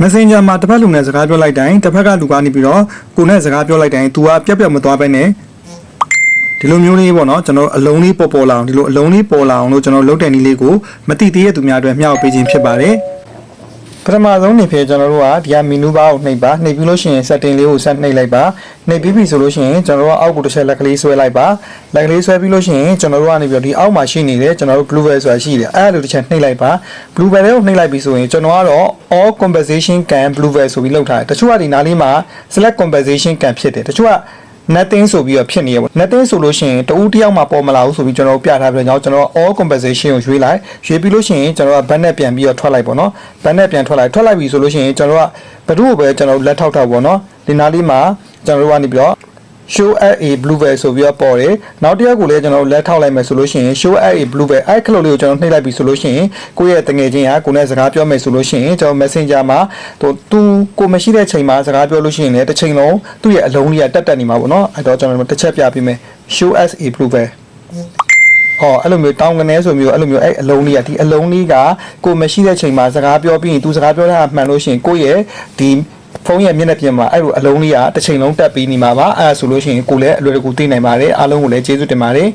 Messenger မှာတစ်ဖက်လူနဲ့စကားပြောလိုက်တိုင်းတစ်ဖက်ကလူကနေပြီးတော့ကိုနဲ့စကားပြောလိုက်တိုင်း तू ကပြက်ပြက်မသွားပဲနဲ့ဒီလိုမျိုးလေးပေါ့နော်ကျွန်တော်အလုံးလေးပေါ်ပေါ်လာအောင်ဒီလိုအလုံးလေးပေါ်လာအောင်လို့ကျွန်တော်လုပ်တဲ့နည်းလေးကိုမတိသေးတဲ့သူများအတွက်မျှဝေပေးခြင်းဖြစ်ပါတယ် ပထမဆုံးနေဖြစ်ကျွန်တော်တို့ကဒီကမီနူဘားကိုနှိပ်ပါနှိပ်ပြီးလို့ရှိရင် setting လေးကိုဆက်နှိပ်လိုက်ပါနှိပ်ပြီးပြီဆိုလို့ရှိရင်ကျွန်တော်တို့ကအောက်ကိုတစ်ချက်လက်ကလေးဆွဲလိုက်ပါလက်ကလေးဆွဲပြီးလို့ရှိရင်ကျွန်တော်တို့ကနေပြီးတော့ဒီအောက်မှာရှိနေတဲ့ကျွန်တော်တို့ blue whale ဆိုတာရှိတယ်အဲ့လိုတစ်ချက်နှိပ်လိုက်ပါ blue whale ကိုနှိပ်လိုက်ပြီဆိုရင်ကျွန်တော်ကတော့ all compensation can blue whale ဆိုပြီးလောက်ထားတယ်တချို့ကဒီနားလေးမှာ select compensation can ဖြစ်တယ်တချို့က nothing ဆိုပြီးတော့ဖြစ်နေရပေါ့ nothing ဆိုလို့ရှိရင်တဦးတစ်ယောက်မှပေါ်မလာဘူးဆိုပြီးကျွန်တော်တို့ပြထားပြီးတော့ကျွန်တော် all compensation ကိုရွေးလိုက်ရွေးပြီးလို့ရှိရင်ကျွန်တော်က back နဲ့ပြန်ပြီးတော့ထွက်လိုက်ပေါ့နော် back နဲ့ပြန်ထွက်လိုက်ထွက်လိုက်ပြီဆိုလို့ရှိရင်ကျွန်တော်ကဘယ်သူ့ကိုပဲကျွန်တော်လက်ထောက်ထောက်ပေါ့နော်ဒီနားလေးမှာကျွန်တော်တို့ကနေပြီးတော့ show at a blue veil ဆိုပြီးတော့ပေါ်တယ်နောက်တစ်ယောက်ကိုလည်းကျွန်တော်တို့လက်ထောက်လိုက်မယ်ဆိုလို့ရှိရင် show at a blue veil အဲ့ခလုတ်လေးကိုကျွန်တော်နှိပ်လိုက်ပြီဆိုလို့ရှိရင်ကိုယ့်ရဲ့တငယ်ချင်းကကိုယ်နဲ့စကားပြောမယ်ဆိုလို့ရှိရင်ကျွန်တော် messenger မှာသူသူကိုမရှိတဲ့ချိန်မှာစကားပြောလို့ရှိရင်လည်းတစ်ချိန်လုံးသူ့ရဲ့အလုံးလေးကတက်တက်နေမှာပေါ့နော်အဲ့တော့ကျွန်တော်တို့တစ်ချက်ပြပေးမယ် show as a blue veil အော်အဲ့လိုမျိုးတောင်းကနေဆိုမျိုးအဲ့လိုမျိုးအဲ့အလုံးလေးကဒီအလုံးလေးကကိုမရှိတဲ့ချိန်မှာစကားပြောပြီးရင် तू စကားပြောတာမှန်လို့ရှိရင်ကိုယ့်ရဲ့ဒီ ဖုန်းရဲ့မျက်နှာပြင်မှာအဲ့လိုအလုံးလေးကတစ်ချိန်လုံးတက်ပြီးနေမှာပါအဲ့ဒါဆိုလို့ရှိရင်ကိုလည်းအလွယ်တကူသိနိုင်ပါတယ်အားလုံးကိုလည်းကျေးဇူးတင်ပါတယ်